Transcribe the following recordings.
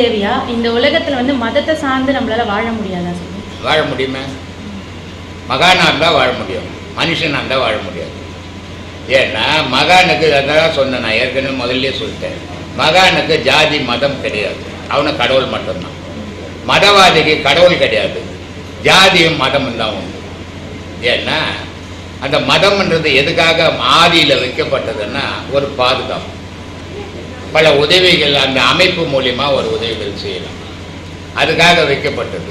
தேவையா? இந்த உலகத்துல வந்து மதத்தை சார்ந்து நம்மளால வாழ முடியாதா வாழ முடியுமா? மகானா இருந்தால் வாழ முடியும். மனுஷனா இருந்தால் வாழ முடியாது. ஏன்னா மகானுக்கு அதான் சொன்னேன் நான் ஏற்கனவே முதல்லயே சொல்லிட்டேன். மகானுக்கு ஜாதி மதம் கிடையாது. அவனை கடவுள் மட்டும்தான். மதவாதிக்கு கடவுள் கிடையாது. ஜாதியும் மதமும் தான் உண்டு. ஏன்னா அந்த மதம்ன்றது எதுக்காக ஆதியில் வைக்கப்பட்டதுன்னா ஒரு பாதுகாப்பு. பல உதவிகள் அந்த அமைப்பு மூலியமா ஒரு உதவிகள் செய்யலாம். அதுக்காக வைக்கப்பட்டது.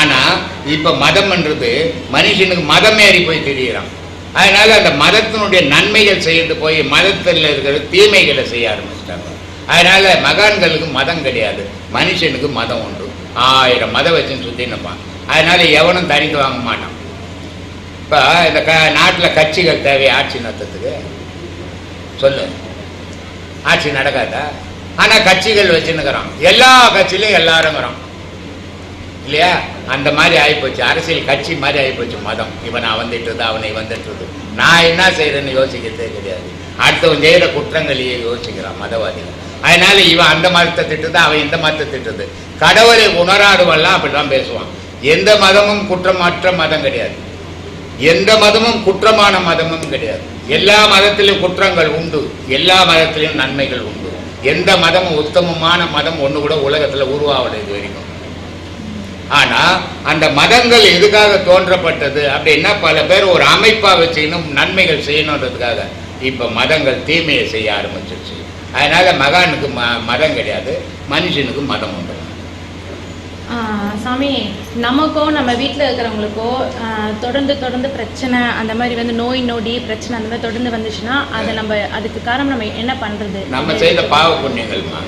ஆனால் இப்போ மதம்ன்றது மனுஷனுக்கு மதம் ஏறி போய் திரியிறான். அதனால் அந்த மதத்தினுடைய நன்மைகள் செய்யறது போய் மதத்தில் இருக்கிற தீமைகளை செய்ய ஆரம்பிச்சிட்டாங்க. அதனால் மகான்களுக்கு மதம் கிடையாது மனுஷனுக்கு மதம் உண்டு. ஆயிரம் மதம் வச்சுன்னு சுற்றி அதனால் எவனும் தனித்து வாங்க மாட்டான். இப்போ இந்த க நாட்டில் கட்சிகள் தேவை ஆட்சி நடத்துறதுக்கு. சொல்லு. ஆட்சி நடக்காதா? ஆனால் கட்சிகள் வச்சுன்னுக்குறான் எல்லா கட்சியிலையும் எல்லாருங்கிறான் இல்லையா? அந்த மாதிரி ஆகிப்போச்சு அரசியல் கட்சி மாதிரி ஆகிப்போச்சு மதம். இவன் வந்துட்டுது அவனை வந்துட்டுது. நான் என்ன செய்யறேன்னு யோசிக்கிறதே கிடையாது. அடுத்தவன் செய்கிற குற்றங்களையே யோசிக்கிறான் மதவாதிகள். அதனால இவன் அந்த மதத்தை திட்டுது அவன் இந்த மதத்தை திட்டுது. கடவுளை உணராடுவெல்லாம் அப்படிதான் பேசுவான். எந்த மதமும் குற்றமற்ற மதம் கிடையாது. எந்த மதமும் குற்றமான மதமும் கிடையாது. எல்லா மதத்திலும் குற்றங்கள் உண்டு எல்லா மதத்திலும் நன்மைகள் உண்டு. எந்த மதமும் உத்தமமான மதம் ஒன்று கூட உலகத்தில் உருவாகல இது வரைக்கும். ஆனால் அந்த மதங்கள் எதுக்காக தோன்றப்பட்டது அப்படின்னா பல பேர் ஒரு அமைப்பாக வச்சுக்கணும் நன்மைகள் செய்யணுன்றதுக்காக. இப்போ மதங்கள் தீமையை செய்ய ஆரம்பிச்சிருச்சு. அதனால் மகானுக்கு ம மதம் கிடையாது மனுஷனுக்கு மதம் உண்டு. சாமி நமக்கோ நம்ம வீட்டில் இருக்கிறவங்களுக்கோ தொடர்ந்து தொடர்ந்து பிரச்சனை அந்த மாதிரி வந்து நோய் நொடி பிரச்சனை அந்த மாதிரி தொடர்ந்து வந்துச்சுன்னா அதை நம்ம அதுக்கு காரணம் நம்ம என்ன பண்றது? நம்ம செய்த பாவ புண்ணியங்கள்மா.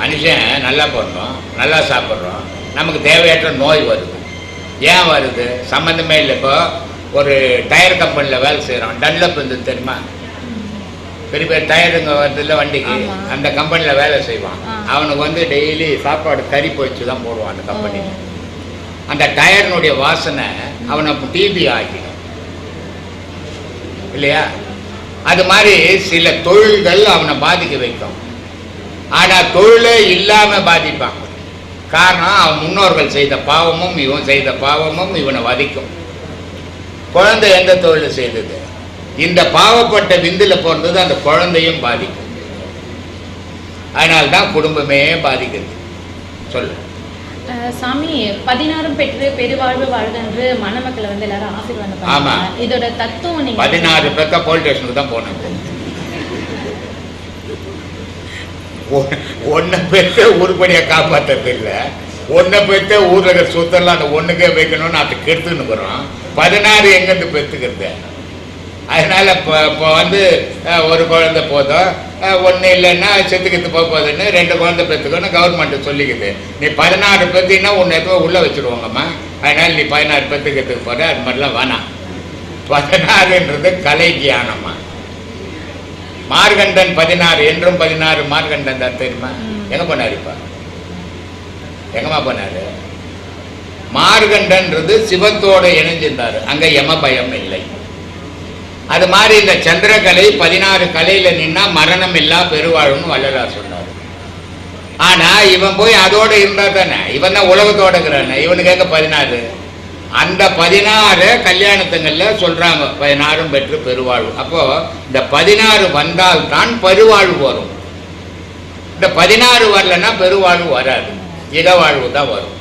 மனுஷன் நல்லா பண்ணுறோம் நல்லா சாப்பிட்றோம் நமக்கு தேவையற்ற நோய் வருது. ஏன் வருது? சம்மந்தமே இல்லை இப்போ. ஒரு டயர் கம்பெனியில் வேலை செய்கிறோம் டன்லப் இருந்தது தெரியுமா? பெரிய பெரிய டயருங்க வருதுல்ல வண்டிக்கு. அந்த கம்பெனியில் வேலை செய்வான். அவனுக்கு வந்து டெய்லி சாப்பாடு கறி போயிச்சு தான் போடுவான் அந்த கம்பெனியில். அந்த டயர்னுடைய வாசனை அவனை டிபி ஆக்கிடும். இல்லையா? அது மாதிரி சில தொழில்கள் அவனை பாதிக்க வைக்கும். ஆனா தொழிலே இல்லாம பாதிப்பான். காரணம் அவன் முன்னோர்கள் செய்த பாவமும் இவன் செய்த பாவமும் இவனை வதிக்கும். குழந்தை எந்த தொழில் செய்தது? இந்த பாவப்பட்ட விந்துல பிறந்தது அந்த குழந்தையும் பாதிக்கும். அதனால்தான் குடும்பமே பாதிக்குது. சொல்லு. சாமி பதினாறும் பெற்று பெருவாழ்வு வாழ்க என்று மணமக்களை வந்து எல்லாரும் ஆசீர்வாதம் ஆமா. இதோட தத்துவம் நீங்க பதினாறு பேர்த்த போலீஸ் ஸ்டேஷனுக்கு தான் போனேன் ஒன்றை பெற்ற உருப்படியை காப்பாற்றுறது இல்லை. ஒன்றை பெற்ற ஊரில் சுத்தலாம் அந்த ஒன்றுக்கே வைக்கணும்னு அது கெடுத்துன்னுக்குறோம் பதினாறு எங்கேருந்து பெற்றுக்கிறது அதனால இப்போ இப்போ வந்து ஒரு குழந்தை போதும். ஒன்று இல்லைன்னா செத்துக்கிட்டு போக போகுதுன்னு ரெண்டு குழந்தை பெற்றுக்கணும் கவர்மெண்ட் சொல்லிக்குது. நீ பதினாறு பெற்றுனா ஒன்று எதுவும் உள்ளே வச்சுருவாங்கம்மா? அதனால நீ பதினாறு பெற்றுக்கிறதுக்கு போகிற அது மாதிரிலாம் வேணாம். பதினாறுன்றது கலை தியானமா மார்கண்டன் பதினாறு என்றும் பதினாறு மார்கண்டன் தான் தெரியுமா. எங்க போனாரு இப்ப? எங்கம்மா போனாரு? மார்கண்டன்றது சிவத்தோட இணைஞ்சிருந்தாரு. அங்க யம பயம் இல்லை. அது மாதிரி இந்த சந்திரகலை பதினாறு கலையில் நின்னா மரணம் இல்லா பெருவாழ்னு வள்ளலார் சொன்னார். ஆனால் இவன் போய் அதோடு இருந்தால் தானே? இவன் தான் உலகத்தோட இருக்கிறானே? இவனுக்கு எங்கே பதினாறு. அந்த பதினாறு கல்யாணத்துங்களில் சொல்கிறாங்க பதினாறும் பெற்று பெருவாழ்வு. அப்போது இந்த பதினாறு வந்தால் தான் பெருவாழ்வு வரும். இந்த பதினாறு வரலன்னா பெருவாழ்வு வராது. இடவாழ்வு தான் வரும்.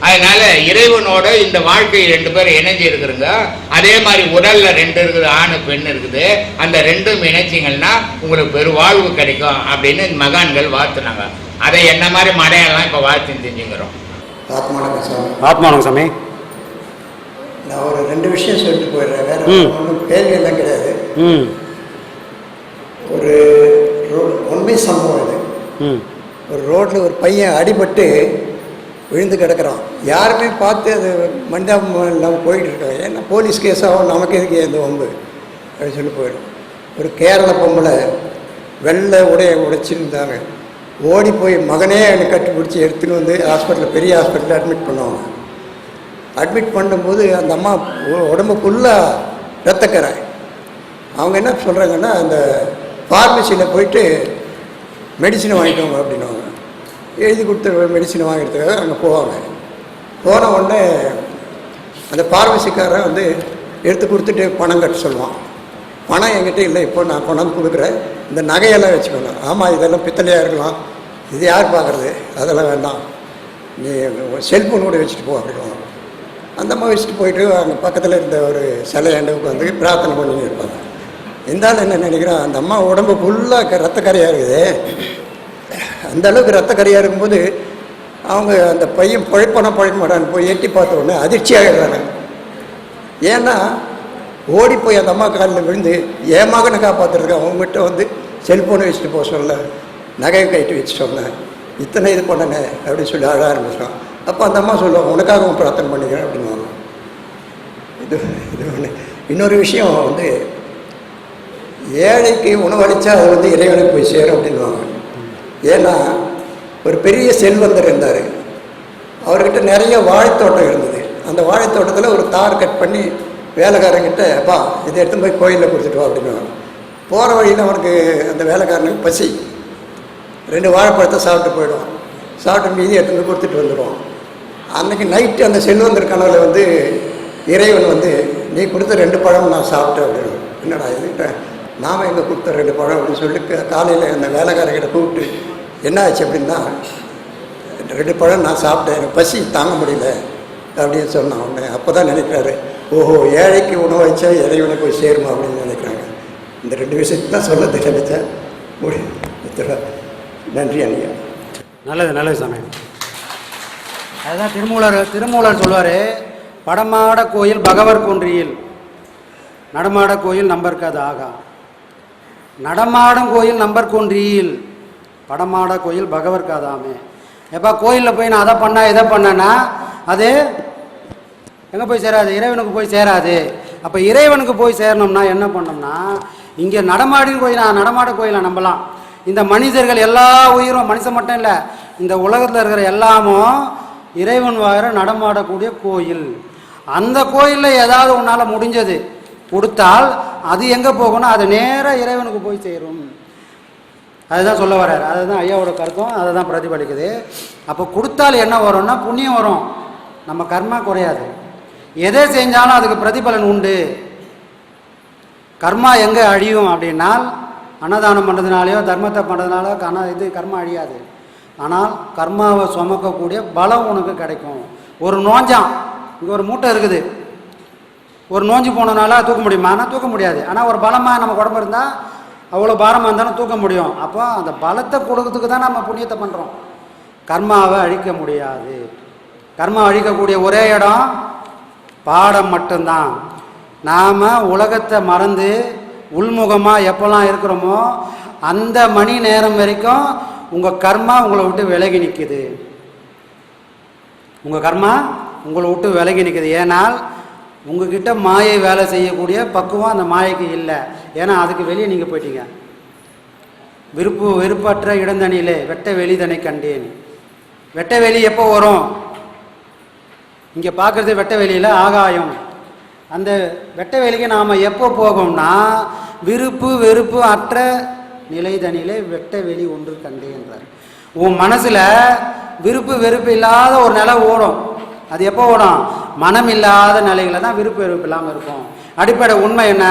அதனால இறைவனோட இந்த வாழ்க்கை ரெண்டு பேரும் இணைஞ்சு இருக்கிறங்க. அதே மாதிரி உடல்ல ரெண்டு இருக்குது ஆணு பெண் இருக்குது. அந்த ரெண்டும் இணைச்சிங்கன்னா உங்களுக்கு பெருவாழ்வு கிடைக்கும் அப்படின்னு மகான்கள் வாழ்த்துனாங்க. அதை என்ன மாதிரி மடையெல்லாம் இப்போ வாழ்த்து செஞ்சுக்கிறோம்? ஆத்மானக சாமி. ஆத்மானம் சாமி. நான் ஒரு ரெண்டு விஷயம் சொல்லிட்டு போயிடுறேன். வேற ம். ஒன்றும் கேள்வி எல்லாம் கிடையாது. ம். ஒரு உண்மை சம்பவம் இது. ம். ஒரு ரோட்டில் ஒரு பையன் அடிபட்டு விழுந்து கிடக்கிறான். யாருமே பார்த்து அது மனிதாபம் இல்லாமல் போயிட்டு இருக்காங்க. ஏன்னா போலீஸ் கேஸ் ஆகும் நமக்கு எதுக்கு இந்த வம்பு? அப்படின்னு சொல்லி போயிடும். ஒரு கேரள பொம்பளை வெள்ளை உடைய உடைச்சிருந்தாங்க. ஓடி போய் மகனே என்னை கட்டுப்பிடிச்சி எடுத்துன்னு வந்து ஹாஸ்பிட்டலில் பெரிய ஹாஸ்பிட்டலில் அட்மிட் பண்ணுவாங்க. அட்மிட் பண்ணும்போது அந்த அம்மா உடம்பு ஃபுல்லாக ரத்தக்கரை அவங்க என்ன சொல்கிறாங்கன்னா அந்த ஃபார்மசியில் போயிட்டு மெடிசனை வாங்கிக்கோங்க அப்படின்னுவாங்க. எழுதி கொடுத்த மெடிசனை வாங்கிறதுக்காக அங்கே போவாங்க. போன உடனே அந்த பார்மசிக்காரன் வந்து எடுத்து கொடுத்துட்டு பணம் கட்ட சொல்லுவான். பணம் என்கிட்ட இல்லை இப்போ நான் கொண்டாந்து கொடுக்குறேன். இந்த நகையெல்லாம் வச்சுக்கணும் ஆமாம் இதெல்லாம் பித்தளையாக இருக்கலாம். இது யார் பார்க்குறது அதெல்லாம் வேண்டாம். நீ செல்ஃபோன் கூட வச்சுட்டு போ அப்படின்வாங்க அந்த மாதிரி வச்சுட்டு போயிட்டு அங்கே பக்கத்தில் இருந்த ஒரு சிலையாண்ட உட்காந்து பிரார்த்தனை பண்ணின்னு இருப்பாங்க. இருந்தாலும் என்ன நினைக்கிறோம் அந்த அம்மா உடம்பு ஃபுல்லாக ரத்தக்கரையாக இருக்குது. அந்த அளவுக்கு ரத்தக்கரையாக இருக்கும்போது அவங்க அந்த பையன் பழைப்பானா பழைக்க மாட்டான்னு போய் எட்டி பார்த்த உடனே அதிர்ச்சி ஆகிடுறாங்க ஏன்னா ஓடி போய் அந்த அம்மா காலில் விழுந்து என் மகனை காப்பாற்றுறதுக்கு அவங்ககிட்ட வந்து செல்ஃபோனை வச்சுட்டு போக சொல்ல நகையை கைட்டு வச்சு சொன்னேன் இத்தனை இது பண்ணனே அப்படின்னு சொல்லி அழ ஆரம்பிச்சோம் அப்போ அந்த அம்மா சொல்லுவாங்க உனக்காகவும் பிரார்த்தனை பண்ணிக்கிறேன் அப்படின்வாங்க இது இது ஒன்று இன்னொரு விஷயம் வந்து ஏழைக்கு உணவளித்தா அது வந்து இறைவனுக்கு போய் சேரும் அப்படின்வாங்க ஏன்னா ஒரு பெரிய செல்வந்தர் இருந்தார். அவர்கிட்ட நிறைய வாழைத்தோட்டம் இருந்தது. அந்த வாழைத்தோட்டத்தில் ஒரு தார் கட் பண்ணி வேலைக்காரங்கிட்ட அப்பா இதை எடுத்து போய் கோயிலில் கொடுத்துட்டு வா அப்படின்னு போகிற வழியில் அவனுக்கு அந்த வேலைக்காரனுக்கு பசி. ரெண்டு வாழைப்பழத்தை சாப்பிட்டு போயிடுவான். சாப்பிட்டு மீதி எடுத்துன்னு போய் கொடுத்துட்டு வந்துடுவான் அன்றைக்கி நைட்டு அந்த செல்வந்தர் கனவில் வந்து இறைவன் வந்து நீ கொடுத்த ரெண்டு பழம் நான் சாப்பிட்டேன் அப்படின்னு என்னடா இது? நாம் எங்கே கொடுத்த ரெண்டு பழம்? அப்படின்னு சொல்லிட்டு காலையில் அந்த வேலைக்காரர்கிட்ட கூப்பிட்டு என்ன ஆச்சு அப்படின்னா ரெண்டு பழம் நான் சாப்பிட்டேன் எனக்கு பசி தாங்க முடியல அப்படின்னு சொன்னான் உடனே அப்போ தான் நினைக்கிறாரு ஓஹோ ஏழைக்கு உணவு வச்சா இறைவனை போய் சேருமா அப்படின்னு நினைக்கிறாங்க. இந்த ரெண்டு விஷயத்தை தான் சொல்ல நினைச்சேன் முடி நன்றி அண்ணியா. நல்லது நல்லது சாமி. அதுதான் திருமூலர் திருமூலர் சொல்வார் படமாட கோயில் பகவர் குன்றியில் நடமாட கோயில் நம்பர்க்காது ஆகா நடமாடும் கோயில் நம்பர் குன்றியில் படமாட கோயில் பகவர் காதாமே. எப்போ கோயிலில் போய் நான் அதை பண்ணா இதை பண்ணேன்னா அது எங்கே போய் சேராது? இறைவனுக்கு போய் சேராது. அப்போ இறைவனுக்கு போய் சேரணும்னா என்ன பண்ணோம்னா இங்கே நடமாடி கோயில் நடமாட கோயிலை நம்பலாம். இந்த மனிதர்கள் எல்லா உயிரும் மனுஷன் மட்டும் இல்லை இந்த உலகத்தில் இருக்கிற எல்லாமும் இறைவன் வாயிற நடமாடக்கூடிய கோயில். அந்த கோயிலில் ஏதாவது உன்னால் முடிஞ்சது கொடுத்தால் அது எங்கே போகணும் அது நேராக இறைவனுக்கு போய் சேரும். அதுதான் சொல்ல வர்றாரு. அதுதான் ஐயாவோட கருத்தும் அதை தான் பிரதிபலிக்குது. அப்போ கொடுத்தால் என்ன வரும்னா புண்ணியம் வரும். நம்ம கர்மா குறையாது. எதை செஞ்சாலும் அதுக்கு பிரதிபலன் உண்டு. கர்மா எங்கே அழியும் அப்படின்னால் அன்னதானம் பண்ணுறதுனாலையோ தர்மத்தை பண்ணுறதுனாலோ கன இது கர்மா அழியாது. ஆனால் கர்மாவை சுமக்கக்கூடிய பலம் உனக்கு கிடைக்கும். ஒரு நோஞ்சான் இங்கே ஒரு மூட்டை இருக்குது. ஒரு நோஞ்சு போனனால தூக்க முடியுமா? ஆனால் தூக்க முடியாது. ஆனால் ஒரு பலமாக நம்ம உடம்பு இருந்தால் அவ்வளோ பாரமாக இருந்தாலும் தூக்க முடியும். அப்போ அந்த பலத்தை கொடுக்கறதுக்கு தான் நம்ம புண்ணியத்தை பண்ணுறோம் கர்மாவை அழிக்க முடியாது. கர்மா அழிக்கக்கூடிய ஒரே இடம் பாடம் மட்டும்தான். நாம் உலகத்தை மறந்து உள்முகமாக எப்போல்லாம் இருக்கிறோமோ அந்த மணி நேரம் வரைக்கும் உங்கள் கர்மா உங்களை விட்டு விலகி நிற்குது உங்கள் கர்மா உங்களை விட்டு விலகி நிற்குது ஏனால் உங்ககிட்ட மாயை வேலை செய்யக்கூடிய பக்குவம் அந்த மாயைக்கு இல்லை. ஏன்னா அதுக்கு வெளியே நீங்கள் போயிட்டீங்க. விருப்பு வெறுப்பற்ற இடந்தனியிலே வெட்ட வெளிதனை கண்டேன். வெட்ட வெளி எப்போ வரும்? இங்கே பார்க்குறது வெட்ட வெளியில் ஆகாயம். அந்த வெட்ட வெளிக்கு நாம் எப்போ போகும்னா விருப்பு வெறுப்பு அற்ற நிலைதனிலே வெட்ட வெளி ஒன்று கண்டேன்றார். உன் மனசில் விருப்பு வெறுப்பு இல்லாத ஒரு நிலை ஓடும். அது எப்போ ஓடும்? மனம் இல்லாத நிலையில தான் விருப்பு வெறுப்பு இல்லாமல் இருக்கும். அடிப்படை உண்மை என்ன?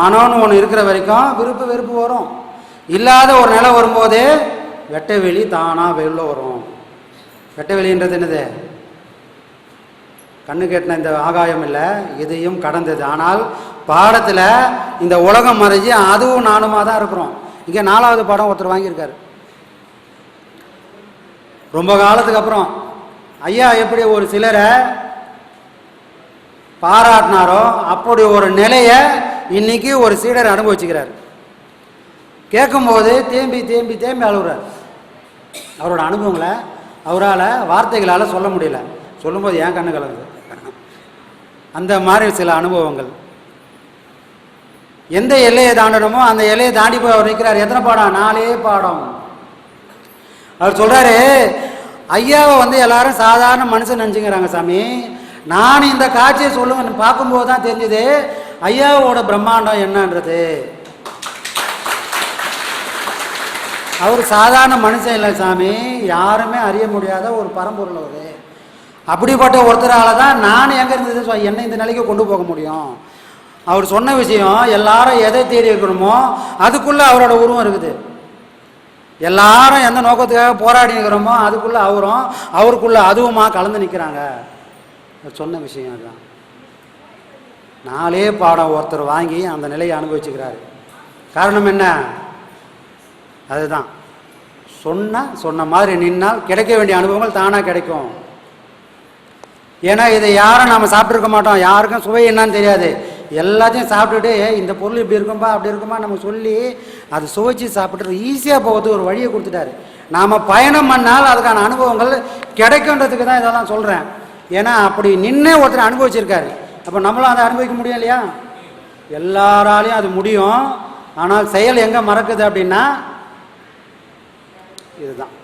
மனம்னு ஒன்று இருக்கிற வரைக்கும் விருப்பு வெறுப்பு வரும். இல்லாத ஒரு நிலை வரும்போது வெட்ட வெளி தானாக வெளில வரும். வெட்ட வெளின்றது என்னது? கண்ணு கேட்டின இந்த ஆகாயம் இல்லை இதையும் கடந்தது. ஆனால் பாடத்தில் இந்த உலகம் மறைஞ்சு அதுவும் நானுமாக தான் இருக்கிறோம். இங்கே நாலாவது பாடம் ஒருத்தர் வாங்கியிருக்காரு. ரொம்ப காலத்துக்கு அப்புறம் ஐயா எப்படி ஒரு சிலரை பாராட்டினாரோ அப்படி ஒரு நிலையை இன்னைக்கு ஒரு சீடர் அனுபவிச்சுக்கிறார். கேட்கும்போது தேம்பி தேம்பி தேம்பி அழுகுறார். அவரோட அனுபவங்களை அவரால் வார்த்தைகளால் சொல்ல முடியல. சொல்லும்போது ஏன் கண்ணு கலங்குது. அந்த மாதிரி சில அனுபவங்கள். எந்த எல்லையை தாண்டணுமோ அந்த எல்லையை தாண்டி போய் அவர் நிற்கிறார். எத்தனை பாடம் நாலே பாடம். அவர் சொல்கிறாரு ஐயாவை வந்து எல்லாரும் சாதாரண மனுஷன் நினச்சிங்கிறாங்க சாமி. நான் இந்த காட்சியை சொல்லுவேன் பார்க்கும்போது தான் தெரிஞ்சுது ஐயாவோட பிரம்மாண்டம் என்னன்றது. அவர் சாதாரண மனுஷன் இல்லை சாமி. யாருமே அறிய முடியாத ஒரு பரம்பொருள் அவர். அப்படிப்பட்ட ஒருத்தரால தான் நான் எங்கே இருந்தது என்னை இந்த நிலைக்கு கொண்டு போக முடியும். அவர் சொன்ன விஷயம் எல்லாரும் எதை தேடி இருக்கணுமோ அதுக்குள்ளே அவரோட உருவம் இருக்குது. எல்லாரும் எந்த நோக்கத்துக்காக போராடி இருக்கிறோமோ அதுக்குள்ளே அவரும் அவருக்குள்ள அதுவுமா கலந்து நிற்கிறாங்க சொன்ன விஷயம் அதுதான். நாலே பாடம் ஒருத்தர் வாங்கி அந்த நிலையை அனுபவிச்சுக்கிறாரு. காரணம் என்ன? அதுதான். சொன்ன சொன்ன மாதிரி நின்னால் கிடைக்க வேண்டிய அனுபவங்கள் தானாக கிடைக்கும். ஏன்னா இதை யாரும் நாம் சாப்பிட்ருக்க மாட்டோம். யாருக்கும் சுவை என்னன்னு தெரியாது. எல்லாத்தையும் சாப்பிட்டுட்டு இந்த பொருள் இப்படி இருக்கும்பா அப்படி இருக்குமா நம்ம சொல்லி அது சுவைச்சு சாப்பிட்டு ஈஸியாக போகிறது ஒரு வழியை கொடுத்துட்டாரு. நாம் பயணம் பண்ணால் அதுக்கான அனுபவங்கள் கிடைக்குன்றதுக்கு தான் இதெல்லாம் சொல்கிறேன் ஏன்னா அப்படி நின்று ஒருத்தர் அனுபவிச்சிருக்காரு. அப்போ நம்மளும் அதை அனுபவிக்க முடியும் இல்லையா? எல்லாராலையும் அது முடியும். ஆனால் செயல் எங்கே மறக்குது அப்படின்னா இதுதான்.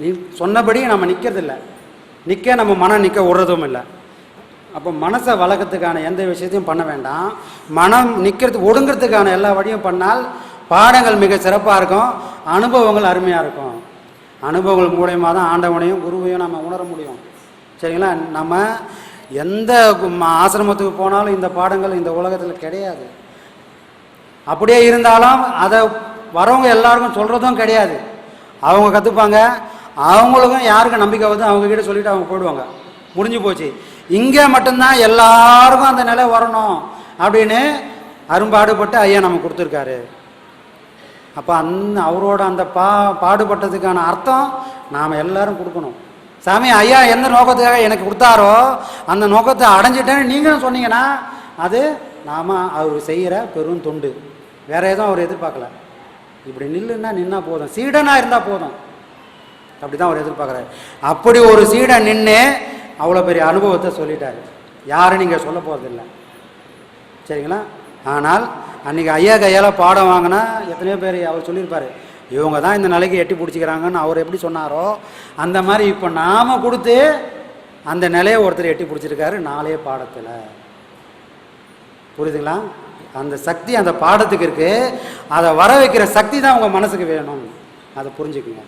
நீ சொன்னபடி நம்ம நிற்கிறதில்ல நிற்க நம்ம மனம் நிற்க விடுறதும் இல்லை. அப்போ மனசை வளர்க்கறதுக்கான எந்த விஷயத்தையும் பண்ண வேண்டாம். மனம் நிற்கிறது ஒடுங்கிறதுக்கான எல்லா வழியும் பண்ணால் பாடங்கள் மிக சிறப்பாக இருக்கும். அனுபவங்கள் அருமையாக இருக்கும். அனுபவங்கள் மூலயமா தான் ஆண்டவனையும் குருவையும் நம்ம உணர முடியும். சரிங்களா? நம்ம எந்த ஆசிரமத்துக்கு போனாலும் இந்த பாடங்கள் இந்த உலகத்தில் கிடையாது. அப்படியே இருந்தாலும் அதை வரவங்க எல்லாருக்கும் சொல்கிறதும் கிடையாது. அவங்க கற்றுப்பாங்க அவங்களுக்கும் யாருக்கும் நம்பிக்கை வந்து அவங்க சொல்லிவிட்டு அவங்க போயிடுவாங்க. முடிஞ்சு போச்சு. இங்கே மட்டும்தான் எல்லாருக்கும் அந்த நிலை வரணும் அப்படின்னு அரும்பாடுபட்டு ஐயா நம்ம கொடுத்துருக்காரு. அப்போ அந்த அவரோட அந்த பா பாடுபட்டதுக்கான அர்த்தம் நாம் எல்லாரும் கொடுக்கணும். சாமி ஐயா எந்த நோக்கத்துக்காக எனக்கு கொடுத்தாரோ அந்த நோக்கத்தை அடைஞ்சிட்டேன்னு நீங்களும் சொன்னீங்கன்னா அது நாம் அவர் செய்கிற பெரும் தொண்டு. வேற எதுவும் அவர் எதிர்பார்க்கல. இப்படி நில்லுன்னா நின்னா போதும். சீடனாக இருந்தால் போதும். அப்படி தான் அவர் எதிர்பார்க்குறாரு. அப்படி ஒரு சீடன் நின்று அவ்வளோ பெரிய அனுபவத்தை சொல்லிட்டாரு. யாரும் நீங்கள் சொல்ல போகிறதில்ல சரிங்களா? ஆனால் அன்றைக்கி ஐயா கையால் பாடம் வாங்கினா எத்தனையோ பேர் அவர் சொல்லியிருப்பார் இவங்க தான் இந்த நிலைக்கு எட்டி பிடிச்சிக்கிறாங்கன்னு அவர் எப்படி சொன்னாரோ அந்த மாதிரி இப்போ நாம் கொடுத்து அந்த நிலையை ஒருத்தர் எட்டி பிடிச்சிருக்காரு நாளே பாடத்தில். புரியுதுங்களா? அந்த சக்தி அந்த பாடத்துக்கு இருக்குது அதை வர வைக்கிற சக்தி தான் உங்கள் மனசுக்கு வேணும். அதை புரிஞ்சுக்குங்க.